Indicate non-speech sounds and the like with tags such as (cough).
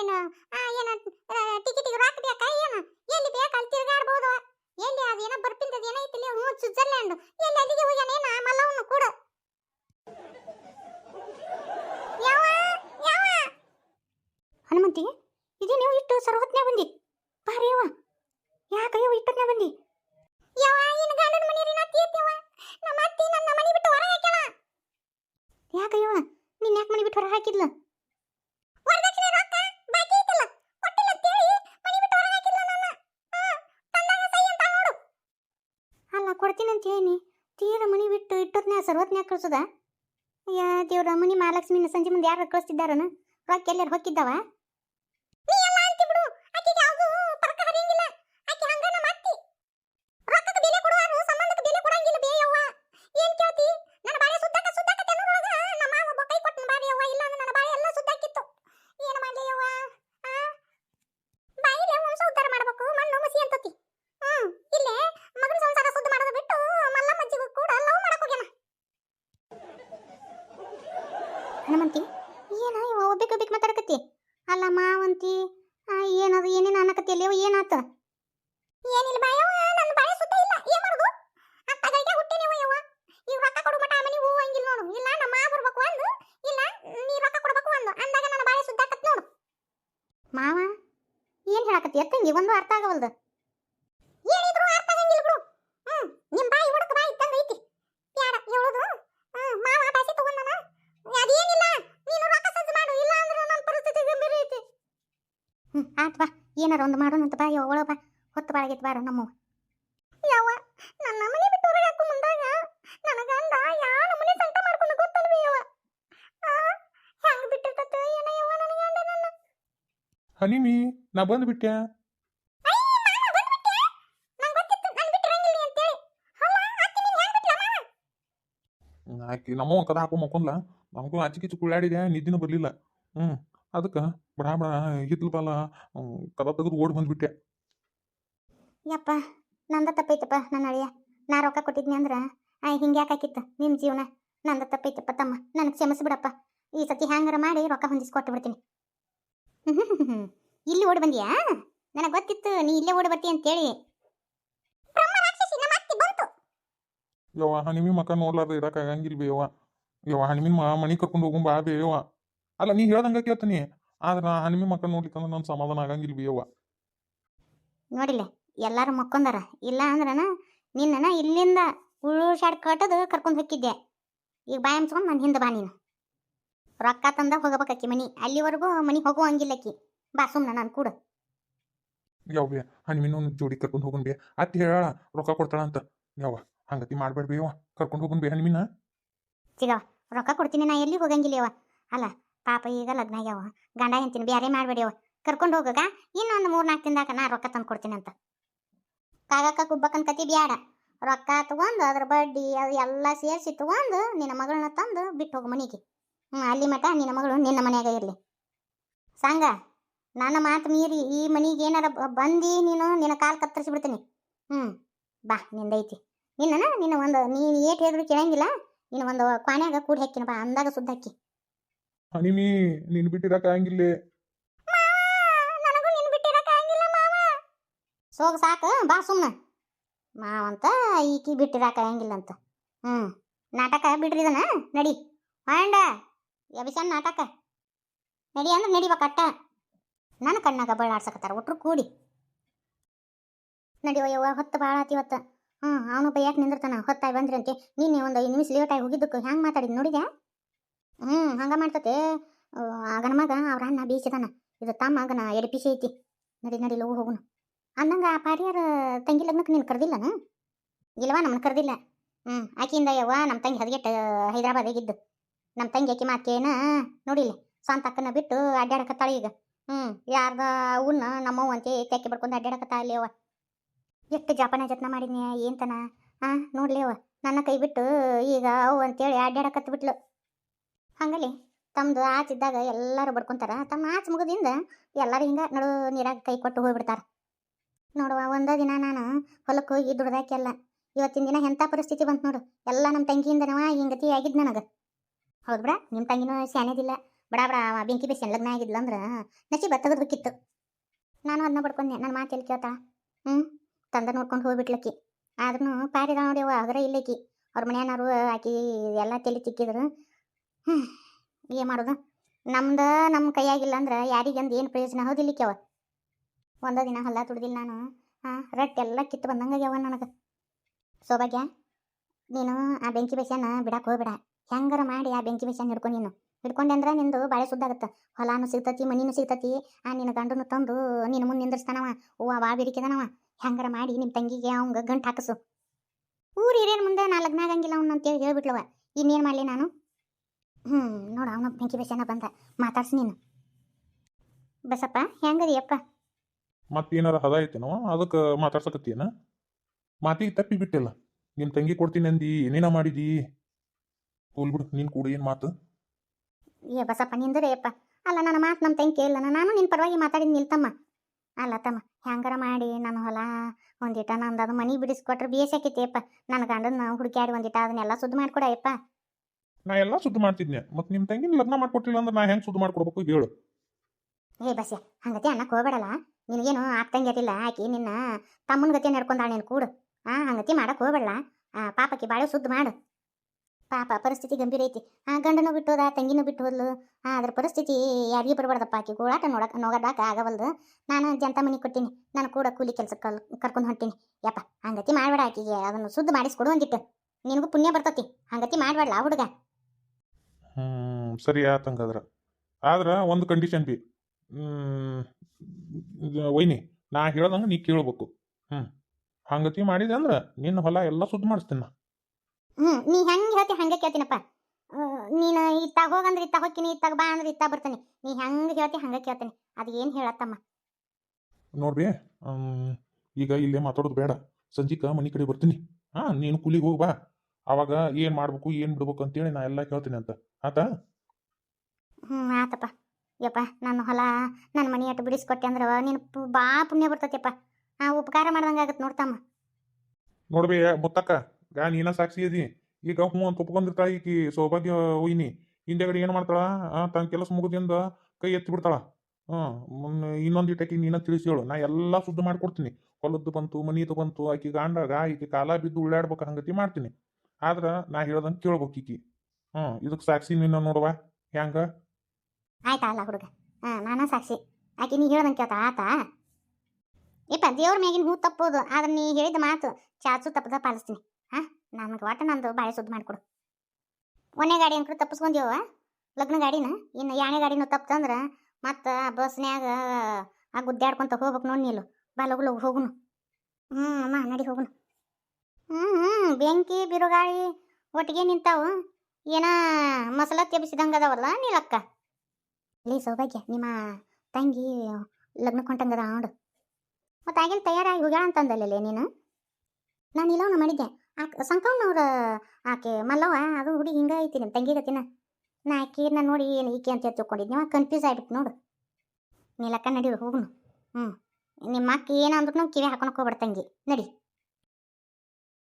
ಏನು? ಏನು? ಟಿಕೆಟಿಗೆ ರೊಕ್ಕ ಬೇಕಾ? ಏನು? ಎಲ್ಲಿ ಬೇಕು ಅಲ್ಲಿ ತಿರುಗಾಡಬಹುದು ಎಲ್ಲಿ ಅದೇನೋ ಬರ್ಪಿಂದ ಅದೇನೋ ಐತಿಲ್ಲ ಹ್ಞೂ ಸ್ವಿಟ್ಜರ್ಲ್ಯಾಂಡ್ ಎಲ್ಲಿ ಅಲ್ಲಿಗೆ ಹೋಗ್ಯಾನೇನು ಮಲ್ಲವನ್ನು ಕೂಡ. ಯಾವ? ಯಾವ? ಹನುಮಂತಿ, ಇದೇ ನೀವು ಇಟ್ಟು ಸರ್ವತ್ನೇ ಬಂದಿ. ಬಾರಿ ಯವ್ವ. ಯಾಕಯ್ಯವ ಇಟ್ಟತ್ನೇ ಬಂದಿ? ಯವ್ವ ಇನ್ನ ಗಂಡನ ಮನೆ ರೀ, ನಾ ನಮ್ಮ ಅತ್ತಿ ನನ್ನ ಮನಿ ಬಿಟ್ಟು ಹೊರಗೆ ಹಾಕ್ಯಾಳ. ಯಾಕಯ್ಯವ ನೀನ್ ಯಾಕೆ ಮನಿ ಬಿಟ್ಟು ಹೊರಗೆ ಹಾಕಿದ್ಲ? ಏನಿ ತೀರ ಮನಿ ಬಿಟ್ಟು ಇಟ್ಟೊತ್ನ್ಯಾಗ ಸರ್ವತ್ನ್ಯಾಗ ಕಳ್ಸೋದ? ಯಾ ದೇವ್ರ ಮನಿ ಮಹಾಲಕ್ಷ್ಮಿನ ಸಂಜೆ ಮುಂದೆ ಯಾರು ಕಳಿಸ್ತಿದ್ದಾರನ? ರೊಕ್ಕ ಎಲ್ಲಾರು ಹೊಕ್ಕಿದ್ದಾವ ನೀ ಎಲ್ಲ ಅಂತಿ ಬಿಡು ಆಕಿಗೆ ಯಾವ್ದು ಪರಕ ಹರಿಯಂಗಿಲ್ಲ ಆಕಿ ಹಂಗ ನಮ್ಮ ಅತ್ತಿ ರೊಕ್ಕಕ್ಕೆ ಬೆಲೆ ಕೊಡುವಾರು ಸಂಬಂಧಕ್ಕೆ ಬೆಲೆ ಕೊಡಂಗಿಲ್ಲ ಬೇ ಯವ್ವ ಏನ್ ಕೇಳ್ತಿ ನನ್ನ ಬಾಳೆ ಸುದ್ದಕ ಸುದ್ದಕ ತೆನ್ನೊಳಗ ನಮ್ಮ ಮಾವ ಒಬ್ಬ ಕೈ ಕೊಟ್ಟನ ಬಾರಿ ಯವ್ವ ಇಲ್ಲ ಅಂದ್ರೆ ನನ್ನ ಬಾಳೆ ಎಲ್ಲ ಸುದ್ದಾಕಿತ್ತು ಏನು ಮಾಡ್ಲಿ ಯವ್ವ ಆ ಬಾಯಿಲೆ ವಂಶ ಉದ್ಧಾರ ಮಾಡ್ಬೇಕು ಮಣ್ಣು ಮಸಿ ಅಂತತಿ ಹ್ಮ್ ಇಲ್ಲೇ ಮಗನ ಸಂಸಾರ ಸುದ್ದ ಮಾಡೋದು ಬಿಟ್ಟು ಮಲ್ಲಮ್ಮಜ್ಜಿಗೂ ಕೂಡ ಲವ್ ಮಾಡಕ್ ಹೋಗ್ಯಾನ ಹನುಮಂತಿ, ಏನ ಇವ ಒಬ್ಬಿಕ್ ಮಾತಾಡಕತ್ತಿ? ಅಲ್ಲ ಮಾವಂತಿ ಏನದು, ಏನೇನು ಅನ್ನಕತ್ತಿ ಅಲ್ಲಿ? ಏನಾತ? ಏನಿಲ್ಲ ಬಾಯವ ನನ್ನ ಬಾಯ ಸುತ್ತ ಇಲ್ಲ. ಏನ್ ಮಾಡುದು? ಅತ್ತಗೈಗೆ ಹುಟ್ಟಿ ನೀವು ಯವ್ವ ಈಗ ರೊಕ್ಕ ಕೊಡು ಮಟ ಮನಿ ಹೂ ಹಂಗಿಲ್ಲ ನೋಡು. ಇಲ್ಲ, ನಮ್ಮ ಮಾ ಬರ್ಬೇಕು ಅಂದು. ಇಲ್ಲ, ನೀ ರೊಕ್ಕ ಕೊಡ್ಬೇಕು ಅಂದು. ಅಂದಾಗ ನನ್ನ ಬಾಯ ಸುದ್ದಾಕತ್ ನೋಡು. ಮಾವ, ಏನ್ ಹೇಳಕತ್ತಿ? ಎತ್ತಂಗಿ ಒಂದು ಅರ್ಥ ಆಗವಲ್ದು ಏನಿದ್ರು ಅರ್ಥ ಆಗಂಗಿಲ್ಲ ಬಿಡು ಹ್ಮ್ ನಿಮ್ ಬಾಯಿ ಹುಡುಕ ಬಾಯಿ ಇದ್ದಂಗ ಐತಿ ಬ್ಯಾಡ ಹೇಳುದು ಹ್ಮ್ ಮಾವ ಬಾಸಿ ತಗೊಂಡನ ಅದೇನಿಲ್ಲ ನೀನು ರೊಕ್ಕ ಸಜ್ಜು ಮಾಡು ಇಲ್ಲ ಅಂದ್ರೆ ನನ್ನ ಪರಿಸ್ಥಿತಿ ಗಂಭೀರ ಐತಿ ಹ್ಮ್ ಆತ್ ಬಾ ಏನಾರ ಒಂದು ಮಾಡೋಣಂತ ಬಾ ಒಳ ಬಾ. ಹೊತ್ತು ಬಾಳಗೆ ಬಾರ ನಮ್ಮವ್ವ. ಯವ್ವ ನನ್ನ ಮನೆ ಬಿಟ್ಟು ಹೊರಗೆ ಹಾಕು ಮುಂದಾಗ ನನ್ನ ಗಂಡ ಯಾವ ನಮ್ಮನೆ ಸಂಕಟ ಮಾಡ್ಕೊಂಡು ಗೊತ್ತಲ್ವೇ ಯವ್ವ? ಆ ಹೆಂಗ್ ಬಿಟ್ಟಿರ್ತತ ಏನ ಯವ್ವ ನನ್ನ ಗಂಡ ನನ್ನ. ಹನಿಮಿ ನಾ ಬಂದ್ಬಿಟ್ಟೆ? ಆಕಿ ನಮ್ಮ ಕದ ಹಾಕೊಂಡ್ ಮಕ್ಕೊಂಡ್ಲ. ನಮಗೂ ಆಚೆ ಕಿಚ್ಚು ಕುಳ್ಳಾಡಿದೆ ನಿದ್ದಿನೂ ಬರ್ಲಿಲ್ಲ. ಹ್ಮ್. ಅದಕ್ಕೆ ಬಡ ಬಡ ಹಿತ್ಲ ಬಾಲ ಕದ ತೆಗೆದು ಓಡಿ ಬಂದ್ಬಿಟ್ಟೆ. ಯಪ್ಪ ನಂದ ತಪ್ಪೈತಪ್ಪ ನನ್ನ ಅಳಿಯ. ನಾ ರೊಕ್ಕ ಕೊಟ್ಟಿದ್ನಿ ಅಂದ್ರೆ ಹಿಂಗೆ ಯಾಕಾಕಿತ್ತು ನಿಮ್ಮ ಜೀವನ? ನಂದ ತಪ್ಪೈತಪ್ಪ ತಮ್ಮ. ನನಗೆ ಕ್ಷಮಿಸ್ಬಿಡಪ್ಪ ಈ ಸತಿ ಹ್ಯಾಂಗಾರ ಮಾಡಿ ರೊಕ್ಕ ಹೊಂದಿಸ್ಕೊಟ್ಟು ಬಿಡ್ತೀನಿ. (laughs) ಇಲ್ಲಿ ಓಡಿ ಬಂದಿಯಾ? ನನಗೆ ಗೊತ್ತಿತ್ತು ನೀ ಇಲ್ಲೇ ಓಡಿ ಬರ್ತಿ ಅಂತೇಳಿ. ಯವ್ವ ಹನಿಮಿ ಮಕ್ಕ ನೋಡ್ಲಾರ್ದ ಇರಕ್ಕಾಗಂಗಿಲ್ಲ ಬೇ ಯವ್ವ? ಯವ್ವ ಹಣಿಮಿನ ಮ ಮನಿ ಕರ್ಕೊಂಡು ಹೋಗುಂಬ ಬಾ ಬೇ ಯವ್ವ ಅಲ್ಲ ನೀ ಹೇಳ್ದಂಗ ಕೇಳ್ತೀನಿ. ಆದ್ರ ಅನಿಮೆ ಮಕ್ಕ ನೋಡ್ಲಿಕ್ಕಂದ್ರೆ ನನ್ ಸಮಾಧಾನ ಆಗಂಗಿಲ್ಲ ಬೇ ಅವ್ವ. ನೋಡಿಲ್ಲ ಎಲ್ಲಾರು ಮಕ್ಕೊಂದಾರ. ಇಲ್ಲ ಅಂದ್ರನ ನಿನ್ನನ ಇಲ್ಲಿಂದ ಉಳುಶಾಡ್ ಕಟ್ಟದು ಕರ್ಕೊಂಡು ಹೋಗಿದ್ದೆ. ಈಗ ಬಾಯ್ ನನ್ನ ಹಿಂದೆ ಬಾ ನೀನು. ರೊಕ್ಕ ತಂದ ಹೋಗಬೇಕಿ ಮನಿ. ಅಲ್ಲಿವರೆಗೂ ಮನಿ ಹೋಗುವಂಗಿಲ್ಲಕ್ಕಿ ಬಾ ಸುಮ್ಮನೆ ನಾನು ಕೂಡ. ಯಾವ ಬೇ ಒಂದು ಜೋಡಿ ಕರ್ಕೊಂಡು ಹೋಗುನ್ ಬೇ. ಅತ್ತಿ ಹೇಳ ರೊಕ್ಕ ಕೊಡ್ತಾಳ ಅಂತ. ಯವ್ವ ಹಂಗತಿ ಮಾಡ್ಬೇಡ ಬೇವ ಕರ್ಕೊಂಡು ಹೋಗುನ್ ಬೇ ಹನಿಮಿನ ಚಿಗವ ರೊಕ್ಕ ಕೊಡ್ತೀನಿ ನಾ ಎಲ್ಲಿ ಹೋಗಂಗಿಲ್ಲ ಅಲ್ಲ ಪಾಪ ಈಗ ಲಗ್ನ ಆಗ್ಯಾವ. ಗಂಡ ಹೆಂತೀನಿ ಬೇರೆ ಮಾಡ್ಬೇಡಿ ಯವ್ವ ಕರ್ಕೊಂಡು ಹೋಗಗ ಇನ್ನೊಂದು ಮೂರು ನಾಲ್ಕು ದಿನದಾಗ ನಾ ರೊಕ್ಕ ತಂದು ಕೊಡ್ತೀನಿ ಅಂತ. ಕಾಗಕ್ಕ ಕುಬ್ಬಕ್ಕನ್ ಕತಿ ಬ್ಯಾಡ. ರೊಕ್ಕ ತಗೊಂಡು ಅದ್ರ ಬಡ್ಡಿ ಅದು ಎಲ್ಲ ಸೇರಿಸಿ ತಗೊಂಡು ನಿನ್ನ ಮಗಳನ್ನ ತಂದು ಬಿಟ್ಟು ಹೋಗು ಮನೆಗೆ. ಹ್ಞೂ ಅಲ್ಲಿ ಮಟ ನಿನ್ನ ಮಗಳು ನಿನ್ನ ಮನೆಯಾಗ ಇರಲಿ. ಸಂಗ, ನನ್ನ ಮಾತು ಮೀರಿ ಈ ಮನೆಗೆ ಏನಾರ ಬಂದು ನೀನು, ನಿನ್ನ ಕಾಲು ಕತ್ತರಿಸಿ ಬಿಡ್ತೀನಿ. ಹ್ಞೂ ಬಾ, ನಿಂದೈತಿ. ನಿನ್ನ ನಿನ್ನ ಒಂದು, ನೀನು ಏಟ್ ಹೇಳಿದ್ರು ಕೇಳಂಗಿಲ್ಲ. ನೀನು ಒಂದು ಕ್ವಾನ್ಯಾಗ ಕೂಡಿ ಹಾಕಿನ ಬಾ, ಅಂದಾಗ ಸುದ್ದ ಹನಿಮಿ ನೀನ್ ಬಿಟ್ಟಿರಕ್ ಆಗಂಗಿಲ್ಲ ಸೋಗ ಸಾಕು, ಬಾ ಸುಮ್ಮನೆ ಮಾವಂತ ಈಕಿ ಬಿಟ್ಟಿರಾಕ ಆಗಂಗಿಲ್ಲ ಅಂತ ಹ್ಞೂ ನಾಟಕ ಬಿಡ್ರಿ ಇದನ್ನ, ನಡಿ. ಹಾಂಡ ಎಬಿಸನ್ ನಾಟಕ. ನಡಿ ಅಂದ್ರೆ ನಡಿಬೇಕಟ್ಟ ನನ್ನ ಕಣ್ಣಾಗ ಬಳ್ಳಾಡ್ಸಕತ್ತಾರ ಒಟ್ರು ಕೂಡಿ. ನಡಿ ಯವ್ವ ಹೊತ್ತು ಭಾಳ ಆತಿ ಇವತ್ತು. ಹ್ಞೂ ಅವನು ಬೈಯಾಕೆ ನಿಂದಿರ್ತಾನ, ಹೊತ್ತಾಗಿ ಬಂದ್ರಿ ಅಂತೆ ನೀನೆ ಒಂದು ಐದು ನಿಮಿಷ ಲೇಟಾಗಿ ಹೋಗಿದ್ದಕ್ಕೆ ಹೆಂಗೆ ಮಾತಾಡಿದ್ ನೋಡಿದ್ಯಾ? ಹ್ಞೂ ಹಂಗೆ ಮಾಡ್ತತೆ. ಆಗನ ಮಗ, ಅವ್ರ ಅಣ್ಣ ಬೀಸಿದಾನ. ಇದು ತಮ್ಮ ಆಗನ ಎಡೆ ಐತಿ. ನಡಿ ನಡಿ ಲಗು ಹೋಗುನು. ಅಂದಂಗ ಆ ಪಾರ್ಯಾರ ತಂಗಿ ಲಗ್ನಕ್ಕೆ ನೀನು ಕರೆದಿಲ್ಲನ? ಇಲ್ವಾ ನಮ್ಮನ್ನ ಕರೆದಿಲ್ಲ. ಹ್ಞೂ ಆಕಿಯಿಂದ ಯವ್ವ ನಮ್ಮ ತಂಗಿ ಹದಗೆಟ್ಟು ಹೈದ್ರಾಬಾದಾಗಿದ್ದು ನಮ್ಮ ತಂಗಿ ಆಕಿ ಮಾತೇನ ನೋಡಿಲ್ಲ. ಸ್ವಂತ ಅಕ್ಕನ ಬಿಟ್ಟು ಅಡ್ಡಾಡಕತ್ತಾಳ ಈಗ. ಹ್ಞೂ ಯಾರ್ದ ಅವನ್ನ ನಮ್ಮವ್ ಅಂತ ತೆಕ್ಕಿ ಬಡ್ಕೊಂಡು ಅಡ್ಡಾಡಕತ್ತಾ ಅಲ್ಲಿ ಅವ್ವ ಎಷ್ಟು ಜಪಾನ ಜತ್ನ ಮಾಡಿದ್ನಿ ಏನ್ತನ? ಹಾಂ ನೋಡ್ಲಿ ಅವ್ವ ನನ್ನ ಕೈ ಬಿಟ್ಟು ಈಗ ಅವು ಅಂತೇಳಿ ಅಡ್ಡಾಡಕತ್ ಬಿಟ್ಲು ಹಂಗಲ್ಲಿ ತಮ್ದು ಆಚಿದ್ದಾಗ ಎಲ್ಲರೂ ಬಡ್ಕೊಂತಾರ. ತಮ್ಮ ಆಚೆ ಮುಗಿದಿಂದ ಎಲ್ಲರೂ ಹಿಂಗೆ ನಡು ನೀರಾಗ ಕೈ ಕೊಟ್ಟು ಹೋಗ್ಬಿಡ್ತಾರ. ನೋಡುವ, ಒಂದ ದಿನ ನಾನು ಹೊಲಕ್ಕೆ ಹೋಗಿ ದುಡ್ದಾಕೆಲ್ಲ ಇವತ್ತಿನ ದಿನ ಎಂಥ ಪರಿಸ್ಥಿತಿ ಬಂತು ನೋಡು. ಎಲ್ಲ ನಮ್ಮ ತಂಗಿಯಿಂದನವ ಹಿಂಗತಿ ಆಗಿದ್ದು ನನಗೆ. ಹೌದು ಬಿಡ ನಿಮ್ಮ ತಂಗಿನೂ ಸ್ಯಾನೇದಿಲ್ಲ. ಬಡ ಬಡ ಬೆಂಕಿ ಬೇಸಿ ಲಗ್ನ ಆಗಿದ್ಲ ಅಂದ್ರೆ ನಸೀಬ ತೆಗೆದ್ಬೇಕಿತ್ತು ನಾನು ಅದನ್ನ ಬಡ್ಕೊಂಡೆ. ನನ್ನ ಮಾತು ಎಲ್ಲಿ ಕೇಳ್ತಾ? ಹ್ಞೂ ತಂದ ನೋಡ್ಕೊಂಡು ಹೋಗ್ಬಿಟ್ಲಕ್ಕಿ. ಆದ್ರೂ ಪಾರಿದ ನೋಡಿವ ಅದರ ಇಲ್ಲಕಿ ಅವ್ರ ಮನೆಯವರು ಆಕಿ ಎಲ್ಲ ತಲೆ ತಿಕ್ಕಿದ್ರು. ಹ್ಞೂ ಏನು ಮಾಡೋದು? ನಮ್ದು ನಮ್ಮ ಕೈಯಾಗಿಲ್ಲ ಅಂದ್ರೆ ಯಾರಿಗಂದು ಏನು ಪ್ರಯೋಜನ? ಹೌದಿಲ್ಲಿಕ್ಯವ ಒಂದ ದಿನ ಹಲ್ಲ ತುಡ್ದಿಲ್ಲ ನಾನು. ಹಾಂ ರಟ್ ಎಲ್ಲ ಕಿತ್ತು ಬಂದಂಗಾಗ್ಯವ ನನಗೆ. ಸೌಭಾಗ್ಯ, ನೀನು ಆ ಬೆಂಕಿ ಬೆಸೆನ ಬಿಡಕ್ಕೆ ಹೋಗ್ಬಿಡ. ಹೆಂಗಾರ ಮಾಡಿ ಆ ಬೆಂಕಿ ಬೆಸೆನ ಹಿಡ್ಕೊಂಡು ನೀನು. ಹಿಡ್ಕೊಂಡೆ ಅಂದ್ರೆ ನಿಂದು ಬಾಳೆ ಸುದ್ದಾಗತ್ತೆ ಹೊಲಾನು ಸಿಗ್ತತಿ, ಮನಿನೂ ಸಿಗ್ತತಿ. ಆ ನಿನ್ನ ಗಂಡನು ತಂದು ನಿನ್ನ ಮುಂದೆ ನಿಂದಿರ್ಸ್ತಾನವ. ಹೂವ ಬಾ ಬೇಡಿಕೆದನವ ಹೆಂಗಾರ ಮಾಡಿ ನಿಮ್ಮ ತಂಗಿಗೆ ಅವಂಗೆ ಗಂಟು ಹಾಕಸು. ಊರು ಹಿರಿಯರ ಮುಂದೆ ನಾ ಲಗ್ನ ಆಗಂಗಿಲ್ಲ ಅವ್ನು ಅಂತೇಳಿ ಹೇಳ್ಬಿಟ್ಲವ. ಇನ್ನೇನು ಮಾಡಲಿ ನಾನು? ಹ್ಞೂ ನೋಡು ಅವನ ಬೆಂಕಿ ಏನೋ ಬಂದ. ಮಾತಾಡ್ಸಿ ನೀನು. ಬಸಪ್ಪ ಹೆಂಗದಿಯಪ್ಪ? ಮತ್ತೇನಾರ ಹದ ಐತೇನೋ ಅದಕ್ಕೆ ಮಾತಾಡ್ಸಕತ್ತೀನ ಮಾತಿಗೆ ತಪ್ಪಿ ಬಿಟ್ಟಿಲ್ಲ. ನಿಮ್ ತಂಗಿ ಕೊಡ್ತೀನಿ ಅಂದಿ ಏನೇನ ಮಾಡಿದಿ? ಹೋಲ್ಬಿಡು ನೀನು ಕೂಡ ಏನು ಮಾತು? ಏ ಬಸಪ್ಪ ನಿಂದರೆ ಅಪ್ಪ. ಅಲ್ಲ ನನ್ನ ಮಾತು ನಮ್ಮ ತಂಗಿ ಕೇಳಿಲ್ಲ. ನಾನು ನಿನ್ನ ಪರವಾಗಿ ಮಾತಾಡಿದ್ ನಿಲ್ತಮ್ಮ. ಅಲ್ಲ ತಮ್ಮ ಹೆಂಗಾರ ಮಾಡಿ ನನ್ನ ಹೊಲ? ಒಂದಿಟ ನಂದು ಅದು ಮನೆ ಬಿಡಿಸ್ಕೊಟ್ರೆ ಬೇಸಾಕೈತಿ ಅಪ್ಪ. ನನ್ನ ಗಂಡನ ಹುಡುಕ್ಯಾಡಿ ಒಂದಿಟ ಅದನ್ನೆಲ್ಲ ಸುದ್ದಿ ಅಪ್ಪ. ನಾ ಎಲ್ಲ ಸುದ್ದಿ ಮಾಡ್ತಿದ್ನೆ ಮತ್ತು ನಿಮ್ಮ ತಂಗಿನ ಲಗ್ನ ಮಾಡ್ಕೊಟ್ಟಿಲ್ಲ ಅಂದ್ರೆ ನಾ ಹೆಂಗ್ ಸುದ್ದಿ ಮಾಡ್ಕೊಡ್ಬೇಕು ಹೇಳು. ಏ ಬಸ್ಯ, ಹಂಗತಿ ಅನ್ನಕ್ಕೆ ಹೋಗ್ಬೇಡಲ್ಲ. ನಿನಗೇನು ಅದಿಲ್ಲ? ಆಕಿ ನಿನ್ನ ತಮ್ಮನ ಗತಿ ನಡ್ಕೊಂಡಾಳ ನೀನು ಕೂಡು. ಆ, ಹಂಗತಿ ಮಾಡಕ್ಕೆ ಹೋಗ್ಬೇಡಲ್ಲ. ಆ, ಪಾಪಕ್ಕೆ ಬಾಳೆ ಶುದ್ಧ ಮಾಡು. ಪಾಪ, ಪರಿಸ್ಥಿತಿ ಗಂಭೀರ ಐತಿ. ಆ, ಗಂಡನೂ ಬಿಟ್ಟು ಹೋದ, ತಂಗಿನೂ ಬಿಟ್ಟು ಹೋದ್ಲು. ಆ, ಅದ್ರ ಪರಿಸ್ಥಿತಿ ಯಾರಿಗೂ ಬರಬಾರ್ದಪ್ಪ ಆಕಿ. ಗೋಳಾಟ ನೋಡಕ್ ನೋಗಡಾಕ ಆಗವಲ್ದು. ನಾನು ಜಂತ ಮನೆ ಕೊಟ್ಟಿನಿ ನಾನು ಕೂಡ ಕೂಲಿ ಕೆಲಸಕ್ಕೆ ಕಲ್, ಕರ್ಕೊಂಡು ಹೊಂಟೀನಿ. ಯಪ್ಪ, ಹಂಗತಿ ಮಾಡಬೇಡ ಆಕಿಗೆ. ಅದನ್ನು ಸುದ್ದಿ ಮಾಡಿಸ್ಕೊಡು ಅಂದಿಟ್ಟು. ನಿನಗೂ ಪುಣ್ಯ ಬರ್ತತಿ. ಹಂಗತಿ ಮಾಡಬೇಡಲ್ಲ ಹುಡುಗ. ಹ್ಞೂ ಸರಿ ಆಯ್ತು ಹಂಗಾದ್ರೆ. ಆದ್ರೆ ಒಂದು ಕಂಡೀಷನ್ ಬಿ. ವೈನಿ ನಾ ಹೇಳ್ದಂಗೆ ನೀ ಕೇಳ್ಬೇಕು. ಹ್ಞೂ ಹಂಗತಿ ಮಾಡಿದೆ ಅಂದ್ರೆ ನಿನ್ನ ಹೊಲ ಎಲ್ಲ ಸುದ್ದಿ ಮಾಡಿಸ್ತೀನಿ ನಾ. ಹ್ಞೂ ನೀ ಹೆಂಗೆ ಹೇಳ್ತಿ ಹಂಗೆ ಕೇಳ್ತೀನಪ್ಪ. ನೀನು ಇತ್ತಾಗ ಹೋಗಂದ್ರೆ ಇತ್ತಾಗ ಹೋಗ್ತೀನಿ ಇತ್ತಾಗ ಬಾ ಅಂದ್ರೆ ಇತ್ತಾಗ ಬರ್ತೀನಿ. ನೀ ಹೆಂಗೆ ಹೇಳ್ತಿ ಹಂಗೆ ಕೇಳ್ತೀನಿ. ಅದು ಏನು ಹೇಳತ್ತಮ್ಮ? ನೋಡ್ರಿ ಈಗ ಇಲ್ಲೇ ಮಾತಾಡೋದು ಬೇಡ. ಸಂಜಿಕ ಮನೆ ಕಡೆ ಬರ್ತೀನಿ. ಹಾಂ ನೀನು ಕೂಲಿಗೆ ಹೋಗಿ ಬಾ. ಅವಾಗ ಏನು ಮಾಡ್ಬೇಕು ಏನು ಬಿಡ್ಬೇಕು ಅಂತೇಳಿ ನಾ ಎಲ್ಲ ಕೇಳ್ತೀನಿ ಅಂತ. ಆತಾ? ಹ್ಞೂ ಆತಪ್ಪ. ಯಪ್ಪ ನನ್ನ ಹೊಲ ನನ್ನ ಮನೆ ಅಟ್ಟು ಬಿಡಿಸ್ಕೊಟ್ಟೆ ಅಂದ್ರೆ ನೀನು ಬಾ ಪುಣ್ಯ ಬರ್ತೈತಪ್ಪ. ಆ ಉಪಕಾರ ಮಾಡ್ದಂಗೆ ಆಗತ್ತೆ ನೋಡ್ತಮ್ಮ ನೋಡ್ಬಿ ಮುತ್ತಕ್ಕ ಗಾ ನೀನ ಸಾಕ್ಷಿ ಇದಿ ಈಗ ಹ್ಞೂ ಅಂತ ಒಪ್ಕೊಂಡಿರ್ತಾಳ ಈಕಿ ಸೌಭಾಗ್ಯ ಒಯ್ನಿ ಹಿಂದೆಗಡೆ ಏನು ಮಾಡ್ತಾಳ? ತನ್ನ ಕೆಲಸ ಮುಗಿದಿಂದ ಕೈ ಎತ್ತಿ ಬಿಡ್ತಾಳ. ಹ್ಞೂ ಇನ್ನೊಂದು ಇಟ್ಟಕ್ಕೆ ನೀನ ತಿಳಿಸಿ ಹೇಳು ನಾ ಎಲ್ಲ ಶುದ್ಧ ಮಾಡಿಕೊಡ್ತೀನಿ. ಹೊಲದ್ದು ಬಂತು ಮನೀದು ಬಂತು ಆಕಿ ಗಾಂಡಾಗ ಈಕೆ ಕಾಲ ಬಿದ್ದು ಉಳ್ಳಾಡ್ಬೇಕು ಹಂಗತಿ ಮಾಡ್ತೀನಿ. ಆದ್ರೆ ನಾ ಹೇಳ್ದಂಗೆ ಕೇಳ್ಬೇಕು ಈಕಿ. ಹ್ಞೂ ಇದಕ್ಕೆ ಸಾಕ್ಷಿ ನಿನ್ನ ನೋಡುವ. ಹೆಂಗ? ಆಯ್ತಾ ಹುಡುಗ. ಹಾಂ, ನಾನಾ ಸಾಕ್ಷಿ. ಆಕೆ ನೀ ಹೇಳ್ದಂಗೆ ಕೇಳ್ತಾ ಆತಾ? ಪಾ ದೇವ್ರ ಮೇಗಿನ ಹೂ ತಪ್ಪೋದು, ಆದ್ರೆ ನೀ ಹೇಳಿದ ಮಾತು ಚಾಚು ತಪ್ಪದ ಪಾಲಿಸ್ತೀನಿ. ಹಾ, ನನಗೆ ಒಟ್ಟ ನಂದು ಬಾಳೆ ಸುದ್ದು ಮಾಡಿಕೊಡು. ಒನ್ನೆ ಗಾಡಿ ಅಂಕರು ತಪ್ಪಿಸ್ಕೊಂಡೀವ ಲಗ್ನ ಗಾಡಿನ? ಇನ್ನು ಯಾಣೆ ಗಾಡಿನೂ ತಪ್ಪಂದ್ರೆ ಮತ್ತು ಬಸ್ನ್ಯಾಗ ಆ ಗುದ್ದಾಡ್ಕೊಂತ ಹೋಗ್ಬೇಕು ನೋಡಿ ನೀಲು ಲಗು ಹೋಗುನು. ಹ್ಞೂ ಅಮ್ಮ, ನಡಿ ಹೋಗುನು. ಹ್ಞೂ ಹ್ಞೂ ಬೆಂಕಿ, ಬಿರುಗಾಳಿ ಒಟ್ಟಿಗೆ ನಿಂತಾವು. ಏನ ಮಸಾಲ ತೆಬಿಸಿದಂಗೆ ಅದಾವಲ್ಲ ನೀಲಕ್ಕ? ಲೇ ಸೌಭಾಗ್ಯ, ನಿಮ್ಮ ತಂಗಿ ಲಗ್ನಕ್ಕೆ ಹೊಂಟಂಗದ ನೋಡು ಮತ್ತು ಆಗಿನ ತಯಾರಾಗಿ ಹೋಗ್ಯಾಳ ಅಂತಂದಲ್ಲೇ ನೀನು? ನಾನು ಇಲ್ಲವನ್ನ ಮಾಡಿದ್ದೆ. ಆಕೆ, ಸಂಕವನವ್ರ ಆಕೆ ಮಲ್ಲವ ಅದು ಹುಡುಗಿ ಹಿಂಗೆ ಐತಿ ನಿಮ್ಮ ತಂಗಿ ಗತಿನ ನಾ ಆಕಿನ ನೋಡಿ ಏನು ಈಕೆ ಅಂತ ತಿಳ್ಕೊಂಡಿದ್ನಿ ಕನ್ಫ್ಯೂಸ್ ಆಗ್ಬಿಟ್ಟು ನೋಡು. ನೀಲಕ್ಕ ನಡಿ ಹೋಗ್ನು. ಹ್ಞೂ ನಿಮ್ಮ ಅಕ್ಕ ಏನಂದ್ರೂ ಕಿವಿ ಹಾಕೊಳಕ್ಕೆ ಹೋಗ್ಬೇಡ ತಂಗಿ. ನಡಿ.